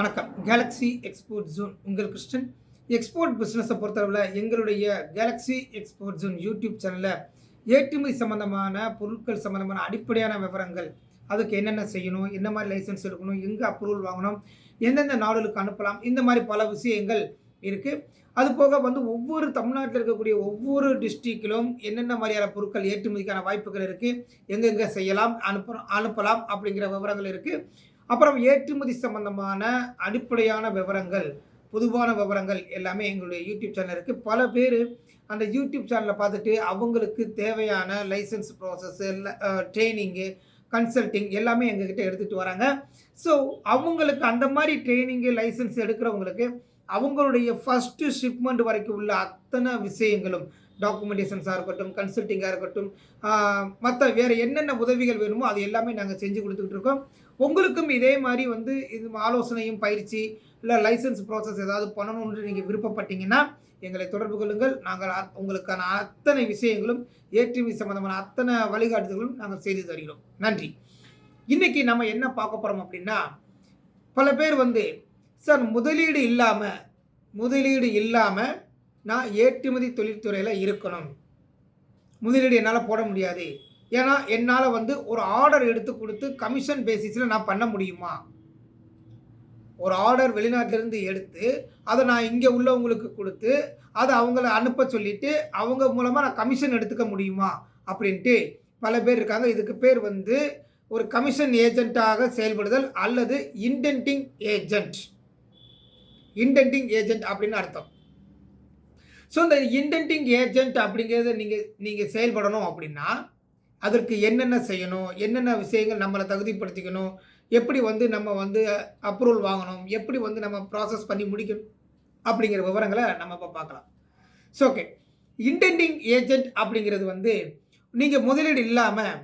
வணக்கம். Galaxy export zone உங்கள் Krishnan export பிஸ்னஸை பொறுத்தளவில் எங்களுடைய கேலக்ஸி எக்ஸ்போர்ட் ஜோன் யூடியூப் சேனலில் ஏற்றுமதி சம்மந்தமான பொருட்கள் சம்மந்தமான அடிப்படையான விவரங்கள் அதுக்கு என்னென்ன செய்யணும் என்ன மாதிரி லைசன்ஸ் எடுக்கணும் எங்கே அப்ரூவல் வாங்கணும் எந்தெந்த நாடுகளுக்கு அனுப்பலாம் இந்த மாதிரி பல விஷயங்கள் இருக்குது அது போக வந்து ஒவ்வொரு தமிழ்நாட்டில் இருக்கக்கூடிய ஒவ்வொரு டிஸ்ட்ரிக்டிலும் என்னென்ன மாதிரியான பொருட்கள் ஏற்றுமதிக்கான வாய்ப்புகள் இருக்குது எங்கெங்கே செய்யலாம் அனுப்ப அனுப்பலாம் அப்படிங்கிற விவரங்கள் இருக்குது அப்புறம் ஏற்றுமதி சம்பந்தமான அடிப்படையான விவரங்கள் பொதுவான விவரங்கள் எல்லாமே எங்களுடைய யூடியூப் சேனல் இருக்குது பல பேர் அந்த யூடியூப் சேனலை பார்த்துட்டு அவங்களுக்கு தேவையான லைசன்ஸ் ப்ராசஸ்ஸு ட்ரைனிங்கு கன்சல்டிங் எல்லாமே எங்ககிட்ட எடுத்துகிட்டு வராங்க. ஸோ அவங்களுக்கு அந்த மாதிரி ட்ரைனிங்கு லைசன்ஸ் எடுக்கிறவங்களுக்கு அவங்களுடைய ஃபஸ்ட்டு ஷிப்மெண்ட் வரைக்கும் உள்ள அத்தனை விஷயங்களும் டாக்குமெண்டேஷன்ஸாக இருக்கட்டும் கன்சல்டிங்காக இருக்கட்டும் மற்ற வேறு என்னென்ன உதவிகள் வேணுமோ அது எல்லாமே நாங்கள் செஞ்சு கொடுத்துக்கிட்டு இருக்கோம். உங்களுக்கும் இதே மாதிரி வந்து இது ஆலோசனையும் பயிற்சி இல்லை லைசன்ஸ் ப்ராசஸ் ஏதாவது பண்ணணும்னு நீங்கள் விருப்பப்பட்டீங்கன்னா எங்களை தொடர்பு கொள்ளுங்கள். நாங்கள் உங்களுக்கான அத்தனை விஷயங்களும் ஏற்றுமதி சம்பந்தமான அத்தனை வழிகாட்டுதல்களும் நாங்கள் செய்து தருகிறோம். நன்றி. இன்னைக்கு நம்ம என்ன பார்க்க போகிறோம் அப்படின்னா பல பேர் வந்து சார் முதலீடு இல்லாமல் முதலீடு இல்லாமல் நான் ஏற்றுமதி தொழில்துறையில் இருக்கணும். முதலீடு என்னால் போட முடியாது. ஏன்னா என்னால் வந்து ஒரு ஆர்டர் எடுத்து கொடுத்து கமிஷன் பேசிஸில் நான் பண்ண முடியுமா? ஒரு ஆர்டர் வெளிநாட்டிலேருந்து எடுத்து அதை நான் இங்கே உள்ளவங்களுக்கு கொடுத்து அதை அவங்கள அனுப்ப சொல்லிட்டு அவங்க மூலமாக நான் கமிஷன் எடுத்துக்க முடியுமா? அப்படின்ட்டு பல பேர் இருக்காங்க. இதுக்கு பேர் வந்து ஒரு கமிஷன் ஏஜென்ட்டாக செயல்படுதல் அல்லது இன்டென்டிங் ஏஜென்ட் இன்டென்டிங் ஏஜென்ட் அப்படின்னு அர்த்தம். ஸோ இந்த இன்டென்டிங் ஏஜென்ட் அப்படிங்கிறத நீங்கள் நீங்கள் செயல்படணும் அப்படின்னா அதற்கு என்னென்ன செய்யணும்? என்னென்ன விஷயங்கள் நம்மளை தகுதிப்படுத்திக்கணும்? எப்படி வந்து நம்ம வந்து அப்ரூவல் வாங்கணும்? எப்படி வந்து நம்ம ப்ராசஸ் பண்ணி முடிக்கணும்? அப்படிங்கிற விவரங்களை நம்ம இப்போ பார்க்கலாம். ஸோ ஓகே இன்டென்டிங் ஏஜென்ட் அப்படிங்கிறது வந்து நீங்கள் முதலீடு இல்லாமல்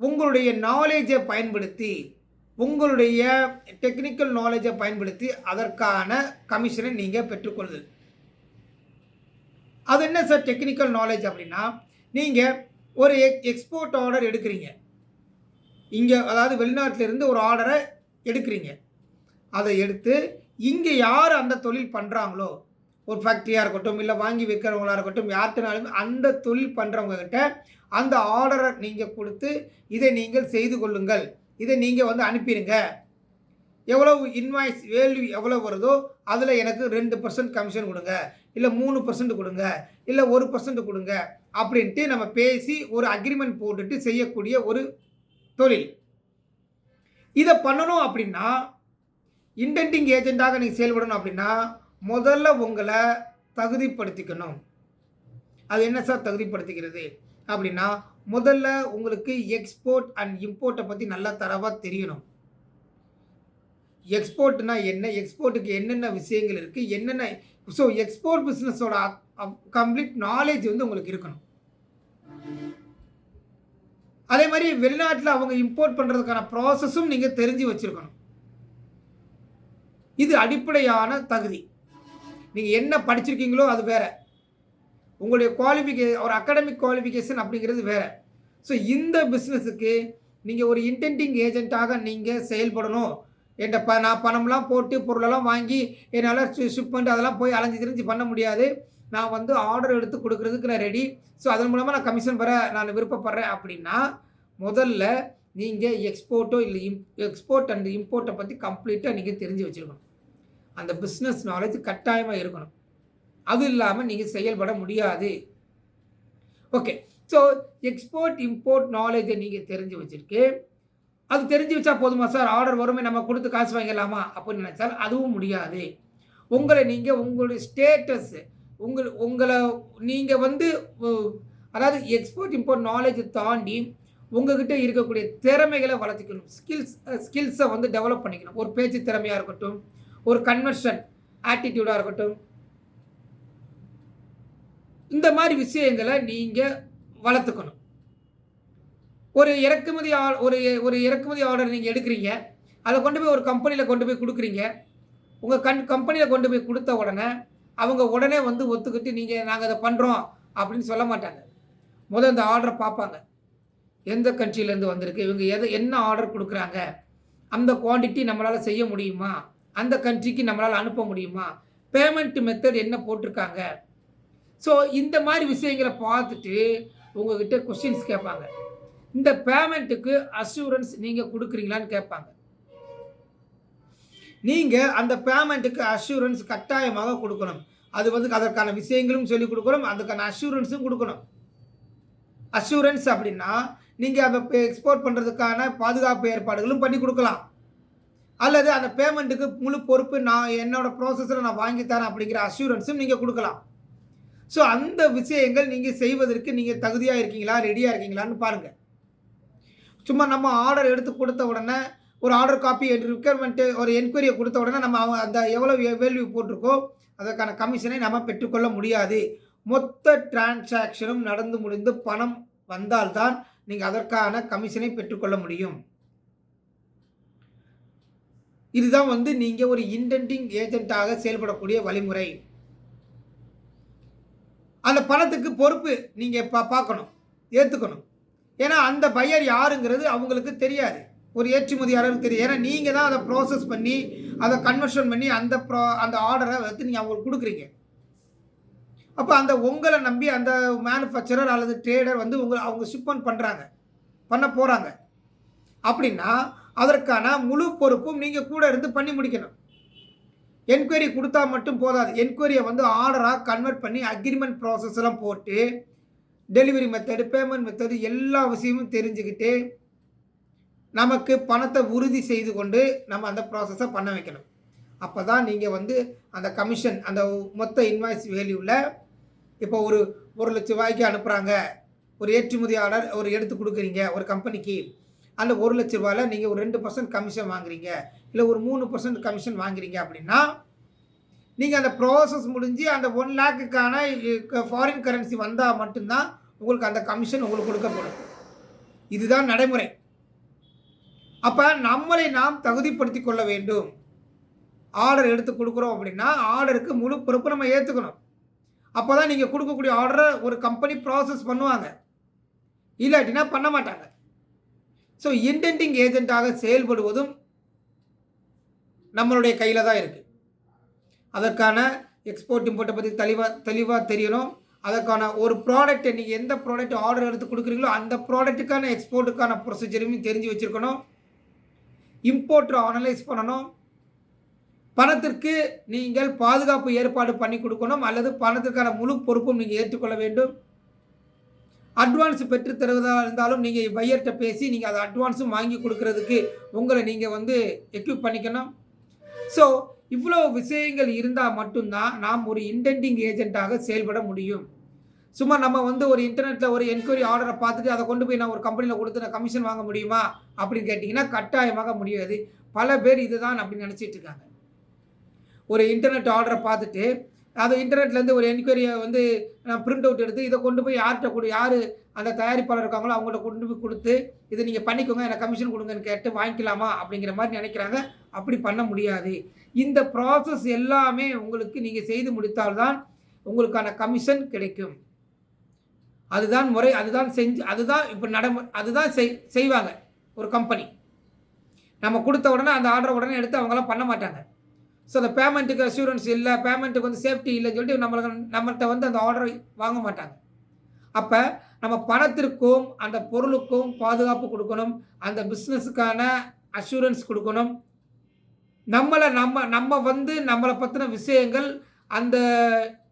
உங்களுடைய நாலேஜை பயன்படுத்தி உங்களுடைய டெக்னிக்கல் நாலேஜை பயன்படுத்தி அதற்கான கமிஷனை நீங்கள் பெற்றுக்கொள்ளுது அது என்ன சார் டெக்னிக்கல் நாலேஜ் அப்படின்னா நீங்கள் ஒரு எக் எக்ஸ்போர்ட் ஆர்டர் எடுக்கிறீங்க. இங்கே அதாவது வெளிநாட்டிலிருந்து ஒரு ஆர்டரை எடுக்கிறீங்க. அதை எடுத்து இங்கே யார் அந்த தொழில் பண்ணுறாங்களோ ஒரு ஃபேக்ட்ரியாக இருக்கட்டும் இல்லை வாங்கி விற்கிறவங்களா இருக்கட்டும் யார்கிட்டனாலும் அந்த தொழில் பண்ணுறவங்கக்கிட்ட அந்த ஆர்டரை நீங்கள் கொடுத்து இதை நீங்கள் செய்து கொள்ளுங்கள். இதை நீங்கள் வந்து அனுப்பிடுங்க. எவ்வளவு இன்வாய்ஸ் வேல்யூ எவ்வளோ வருதோ அதில் எனக்கு ரெண்டு பர்சன்ட் கமிஷன் கொடுங்க. இல்லை மூணு பர்சன்ட் கொடுங்க. இல்லை ஒரு பர்சன்ட் கொடுங்க. அப்படின்ட்டு நம்ம பேசி ஒரு அக்ரிமெண்ட் போட்டுட்டு செய்யக்கூடிய ஒரு தொழில். இதை பண்ணணும் அப்படின்னா இன்டென்டிங் ஏஜென்ட்டாக நீங்கள் செயல்படணும் அப்படின்னா முதல்ல உங்களை தகுதிப்படுத்திக்கணும். அது என்ன சார் தகுதிப்படுத்திக்கிறது? அப்படின்னா முதல்ல உங்களுக்கு எக்ஸ்போர்ட் அண்ட் இம்போர்ட்டை பற்றி நல்லா தரவாக தெரியணும். எக்ஸ்போர்ட்னா என்ன? எக்ஸ்போர்ட்டுக்கு என்னென்ன விஷயங்கள் இருக்குது என்னென்ன ஸோ எக்ஸ்போர்ட் பிஸ்னஸோட கம்ப்ளீட் நாலேஜ் வந்து உங்களுக்கு இருக்கணும். அதே மாதிரி வெளிநாட்டில் அவங்க இம்போர்ட் பண்ணுறதுக்கான ப்ராசஸும் நீங்கள் தெரிஞ்சு வச்சுருக்கணும். இது அடிப்படையான தகுதி. நீங்கள் என்ன படிச்சிருக்கீங்களோ அது வேறு. உங்களுடைய குவாலிஃபிகே ஒரு அகாடமிக் குவாலிஃபிகேஷன் அப்படிங்கிறது வேறு. ஸோ இந்த பிஸ்னஸுக்கு நீங்கள் ஒரு இன்டென்டிங் ஏஜென்ட்டாக நீங்கள் செயல்படணும் என்கிட்ட ப நான் பணம்லாம் போட்டு பொருளெல்லாம் வாங்கி என்னால் ஷிப்மெண்ட் அதெல்லாம் போய் அலைஞ்சு திரிஞ்சு பண்ண முடியாது. நான் வந்து ஆர்டர் எடுத்து கொடுக்கறதுக்கு நான் ரெடி ஸோ அதன் மூலமாக நான் கமிஷன் பெற நான் விருப்பப்படுறேன் அப்படின்னா முதல்ல நீங்கள் எக்ஸ்போர்ட்டோ இல்லை இம் எக்ஸ்போர்ட் அண்ட் இம்போர்ட்டை பற்றி கம்ப்ளீட்டாக நீங்கள் தெரிஞ்சு வச்சுருக்கணும். அந்த பிஸ்னஸ் நாலேஜ் கட்டாயமாக இருக்கணும். அது இல்லாமல் நீங்கள் செயல்பட முடியாது. ஓகே ஸோ எக்ஸ்போர்ட் இம்போர்ட் நாலேஜை நீங்கள் தெரிஞ்சு வச்சுருக்கு. அது தெரிஞ்சு வச்சா போதுமா சார் ஆர்டர் வருமே நம்ம கொடுத்து காசு வாங்கிடலாமா? அப்படின்னு நினச்சால் அதுவும் முடியாது. உங்களை நீங்கள் உங்களுடைய ஸ்டேட்டஸ் உங்கள் உங்களை நீங்கள் வந்து அதாவது எக்ஸ்போர்ட் இம்போர்ட் நாலேஜை தாண்டி உங்ககிட்ட இருக்கக்கூடிய திறமைகளை வளர்த்துக்கணும். ஸ்கில்ஸ் ஸ்கில்ஸை வந்து டெவலப் பண்ணிக்கணும். ஒரு பேச்சு திறமையாக இருக்கட்டும் ஒரு கன்வர்ஷன் ஆட்டிடியூடாக இருக்கட்டும். இந்த மாதிரி விஷயங்களை நீங்கள் வளர்த்துக்கணும். ஒரு இறக்குமதி ஆ- ஒரு ஒரு இறக்குமதி ஆர்டர் நீங்கள் எடுக்கிறீங்க அதை கொண்டு போய் ஒரு கம்பெனியில் கொண்டு போய் கொடுக்குறீங்க. உங்கள் கண் கம்பெனியில் கொண்டு போய் கொடுத்த உடனே அவங்க உடனே வந்து ஒத்துக்கிட்டு நீங்கள் நாங்கள் அதை பண்ணுறோம் அப்படின்னு சொல்ல மாட்டாங்க. முதல் அந்த ஆர்டரை பார்ப்பாங்க. எந்த கண்ட்ரிலேருந்து வந்திருக்கு? இவங்க எதை என்ன ஆர்டர் கொடுக்குறாங்க? அந்த குவான்டிட்டி நம்மளால் செய்ய முடியுமா? அந்த கண்ட்ரிக்கு நம்மளால் அனுப்ப முடியுமா? பேமெண்ட் மெத்தட் என்ன போட்டிருக்காங்க? ஸோ இந்த மாதிரி விஷயங்களை பார்த்துட்டு உங்ககிட்ட கொஸ்டின்ஸ் கேட்பாங்க. இந்த பேமெண்ட்டுக்கு அஷூரன்ஸ் நீங்கள் கொடுக்குறீங்களான்னு கேட்பாங்க. நீங்கள் அந்த பேமெண்ட்டுக்கு அஷூரன்ஸ் கட்டாயமாக கொடுக்கணும். அது வந்து அதற்கான விஷயங்களும் சொல்லிக் கொடுக்கணும் அதுக்கான அஷூரன்ஸும் கொடுக்கணும். அஷூரன்ஸ் அப்படின்னா நீங்கள் அதை எக்ஸ்போர்ட் பண்ணுறதுக்கான பாதுகாப்பு ஏற்பாடுகளும் பண்ணி கொடுக்கலாம். அல்லது அந்த பேமெண்ட்டுக்கு முழு பொறுப்பு நான் என்னோடய ப்ராசஸில் நான் வாங்கி தரேன் அப்படிங்கிற அஷூரன்ஸும் நீங்கள் கொடுக்கலாம். ஸோ அந்த விஷயங்கள் நீங்கள் செய்வதற்கு நீங்கள் தகுதியாக இருக்கீங்களா ரெடியாக இருக்கீங்களான்னு பாருங்கள் சும்மா நம்ம ஆர்டர் எடுத்து கொடுத்த உடனே ஒரு ஆர்டர் காப்பி ரிக்யர்மெண்ட்டு ஒரு என்கொயரியை கொடுத்த உடனே நம்ம அவங்க அந்த எவ்வளோ வேல்யூ போட்டிருக்கோ அதற்கான கமிஷனை நம்ம பெற்றுக்கொள்ள முடியாது. மொத்த டிரான்சாக்ஷனும் நடந்து முடிந்து பணம் வந்தால்தான் நீங்கள் அதற்கான கமிஷனை பெற்றுக்கொள்ள முடியும். இதுதான் வந்து நீங்கள் ஒரு இன்டென்டிங் ஏஜென்ட்டாக செயல்படக்கூடிய வழிமுறை. அந்த பணத்துக்கு பொறுப்பு நீங்கள் பா பார்க்கணும் ஏற்றுக்கணும் ஏன்னா அந்த பையர் யாருங்கிறது அவங்களுக்கு தெரியாது. ஒரு ஏற்றுமதியாளருக்கு தெரியும் ஏன்னா நீங்கள் தான் அதை ப்ராசஸ் பண்ணி அதை கன்வர்ஷன் பண்ணி அந்த ப்ரா அந்த ஆர்டரை வந்து நீங்கள் அவங்களுக்கு கொடுக்குறீங்க. அப்போ அந்த உங்களை நம்பி அந்த மேனுஃபேக்சரர் அல்லது ட்ரேடர் வந்து உங்களை அவங்க ஷிப்மெண்ட் பண்ணுறாங்க பண்ண போகிறாங்க அப்படின்னா அதற்கான முழு பொறுப்பும் நீங்கள் கூட இருந்து பண்ணி முடிக்கணும். என்கொயரி கொடுத்தா மட்டும் போதாது. என்கொயரியை வந்து ஆர்டராக கன்வெர்ட் பண்ணி அக்ரிமெண்ட் ப்ராசஸ் எல்லாம் போட்டு டெலிவரி மெத்தடு பேமெண்ட் மெத்தடு எல்லா விஷயமும் தெரிஞ்சுக்கிட்டு நமக்கு பணத்தை உறுதி செய்து கொண்டு நம்ம அந்த ப்ராசஸை பண்ண வைக்கணும். அப்போ தான் நீங்கள் வந்து அந்த கமிஷன் அந்த மொத்த இன்வாய்ஸ் வேல்யூவில் இப்போ ஒரு ஒரு லட்ச ரூபாய்க்கு அனுப்புகிறாங்க ஒரு ஏற்றுமதியாளர் ஒரு எடுத்து கொடுக்குறீங்க ஒரு கம்பெனிக்கு அந்த ஒரு லட்ச ரூபாயில் நீங்கள் ஒரு ரெண்டு பர்சன்ட் கமிஷன் வாங்குறீங்க. இல்லை ஒரு மூணு பர்சன்ட் கமிஷன் வாங்குறீங்க அப்படின்னா நீங்கள் அந்த ப்ராசஸ் முடிஞ்சு அந்த ஒன் லேக்குக்கான ஃபாரின் கரன்சி வந்தால் மட்டும்தான் உங்களுக்கு அந்த கமிஷன் உங்களுக்கு கொடுக்கப்படும். இதுதான் நடைமுறை. அப்போ நம்மளை நாம் தகுதிப்படுத்தி கொள்ள வேண்டும். ஆர்டர் எடுத்து கொடுக்குறோம் அப்படின்னா ஆர்டருக்கு முழு பொறுப்பு நம்ம ஏற்றுக்கணும் அப்போ தான் நீங்கள் கொடுக்கக்கூடிய ஆர்டரை ஒரு கம்பெனி ப்ராசஸ் பண்ணுவாங்க. இல்லாட்டினா பண்ண மாட்டாங்க. ஸோ இன்டென்டிங் ஏஜென்ட்டாக செயல்படுவதும் நம்மளுடைய கையில் தான் இருக்குது அதற்கான எக்ஸ்போர்ட் இம்போர்ட்டை பற்றி தெளிவாக தெளிவாக தெரியணும். அதற்கான ஒரு ப்ராடக்ட்டை நீங்கள் எந்த ப்ராடக்ட் ஆர்டர் எடுத்து கொடுக்குறீங்களோ அந்த ப்ராடக்ட்டுக்கான எக்ஸ்போர்ட்டுக்கான ப்ரொசீஜரையும் தெரிஞ்சு வச்சுருக்கணும். இம்போர்ட்டரை அனலைஸ் பண்ணணும். பணத்திற்கு நீங்கள் பாதுகாப்பு ஏற்பாடு பண்ணி கொடுக்கணும். அல்லது பணத்திற்கான முழு பொறுப்பும் நீங்கள் ஏற்றுக்கொள்ள வேண்டும். அட்வான்ஸ் பெற்று தருவதாக இருந்தாலும் நீங்கள் பையர்கிட்ட பேசி நீங்கள் அதை அட்வான்ஸும் வாங்கி கொடுக்கறதுக்கு உங்களை நீங்கள் வந்து எக்யூப் பண்ணிக்கணும். ஸோ இவ்வளோ விஷயங்கள் இருந்தால் மட்டும்தான் நாம் ஒரு இன்டென்டிங் ஏஜெண்ட்டாக செயல்பட முடியும். சும்மா நம்ம வந்து ஒரு இன்டர்நெட்டில் ஒரு என்கொயரி ஆர்டரை பார்த்துட்டு அதை கொண்டு போய் நான் ஒரு கம்பெனியில் கொடுத்து நான் கமிஷன் வாங்க முடியுமா அப்படின்னு கேட்டிங்கன்னா கட்டாயமாக முடியாது. பல பேர் இதுதான் அப்படின்னு நினச்சிட்டு இருக்காங்க. ஒரு இன்டர்நெட் ஆர்டரை பார்த்துட்டு அது இன்டர்நெட்லேருந்து ஒரு என்கொயரியை வந்து நான் பிரிண்ட் அவுட் எடுத்து இதை கொண்டு போய் யார்கிட்ட கொடு யார் அந்த தயாரிப்பாளர் இருக்காங்களோ அவங்கள்ட்ட கொண்டு போய் கொடுத்து இதை நீங்கள் பண்ணிக்கோங்க எனக்கு கமிஷன் கொடுங்கன்னு கேட்டு வாங்கிக்கலாமா அப்படிங்கிற மாதிரி நினைக்கிறாங்க. அப்படி பண்ண முடியாது. இந்த ப்ராசஸ் எல்லாமே உங்களுக்கு நீங்கள் செய்து முடித்தால்தான் உங்களுக்கான கமிஷன் கிடைக்கும். அதுதான் முறை அதுதான் செஞ்சு அதுதான் இப்போ நடமு அதுதான் செய் செய்வாங்க ஒரு கம்பெனி நம்ம கொடுத்த உடனே அந்த ஆர்டர் உடனே எடுத்து அவங்களாம் பண்ண மாட்டாங்க. ஸோ அந்த பேமெண்ட்டுக்கு அஷூரன்ஸ் இல்லை பேமெண்ட்டுக்கு வந்து சேஃப்டி இல்லைன்னு சொல்லிட்டு நம்மளுக்கு நம்மகிட்ட வந்து அந்த ஆர்டரை வாங்க மாட்டாங்க. அப்போ நம்ம பணத்திற்கும் அந்த பொருளுக்கும் பாதுகாப்பு கொடுக்கணும் அந்த பிஸ்னஸுக்கான அஷூரன்ஸ் கொடுக்கணும். நம்மளை நம்ம நம்ம வந்து நம்மளை பற்றின விஷயங்கள் அந்த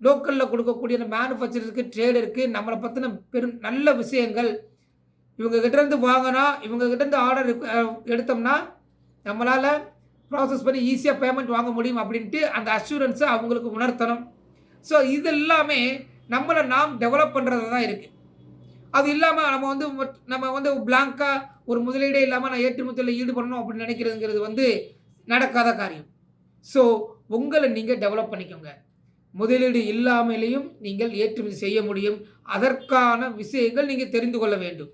லோக்கலில் கொடுக்கக்கூடிய அந்த மேனுஃபேக்சருக்கு ட்ரேடருக்கு நம்மளை பற்றின பெரும் நல்ல விஷயங்கள். இவங்கக்கிட்டேருந்து வாங்கினா இவங்க கிட்டேருந்து ஆர்டர் எடுத்தோம்னா நம்மளால் ப்ராசஸ் பண்ணி ஈஸியாக பேமெண்ட் வாங்க முடியும் அப்படின்ட்டு அந்த அஷூரன்ஸை அவங்களுக்கு உணர்த்தணும். ஸோ இது எல்லாமே நம்மளை நாம் டெவலப் பண்ணுறது தான் இருக்குது அது இல்லாமல் நம்ம வந்து நம்ம வந்து பிளாங்காக ஒரு முதலீடே இல்லாமல் நான் ஏற்றுமதியில் ஈடுபடணும் அப்படின்னு நினைக்கிறதுங்கிறது வந்து நடக்காத காரியம். ஸோ உங்களை நீங்கள் டெவலப் பண்ணிக்கோங்க. முதலீடு இல்லாமலேயும் நீங்கள் ஏற்றுமதி செய்ய முடியும். அதற்கான விஷயங்கள் நீங்கள் தெரிந்து கொள்ள வேண்டும்.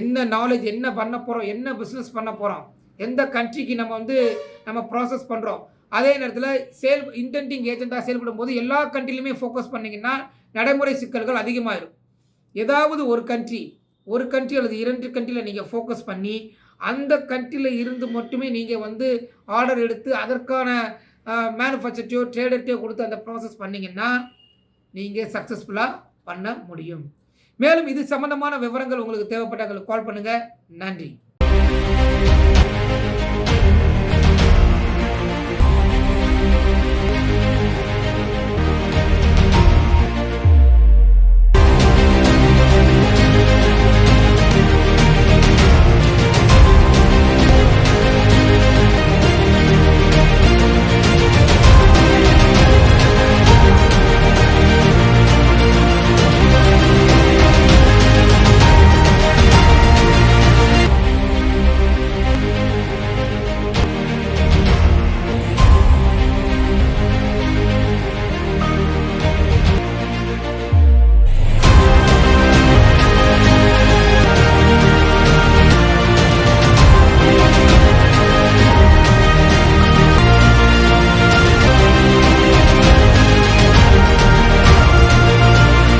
என்ன நாலேஜ் என்ன பண்ண போகிறோம் என்ன பிஸ்னஸ் பண்ண போகிறோம் எந்த கண்ட்ரிக்கு நம்ம வந்து நம்ம ப்ராசஸ் பண்ணுறோம் அதே நேரத்தில் சேல் இன்டென்டிங் ஏஜென்ட்டாக செயல்படும் போது எல்லா கண்ட்ரிலையுமே ஃபோக்கஸ் பண்ணிங்கன்னா நடைமுறை சிக்கல்கள் அதிகமாகிடும் ஏதாவது ஒரு கண்ட்ரி ஒரு கண்ட்ரி அல்லது இரண்டு கண்ட்ரியில் நீங்கள் ஃபோக்கஸ் பண்ணி அந்த கண்ட்ரியில் இருந்து மட்டுமே நீங்கள் வந்து ஆர்டர் எடுத்து அதற்கான மேனுஃபேக்சர்ட்டையோ ட்ரேடர்ட்டையோ கொடுத்து அந்த ப்ராசஸ் பண்ணிங்கன்னா நீங்கள் சக்ஸஸ்ஃபுல்லாக பண்ண முடியும். மேலும் இது சம்பந்தமான விவரங்கள் உங்களுக்கு தேவைப்பட்டால் கால் பண்ணுங்கள் நன்றி.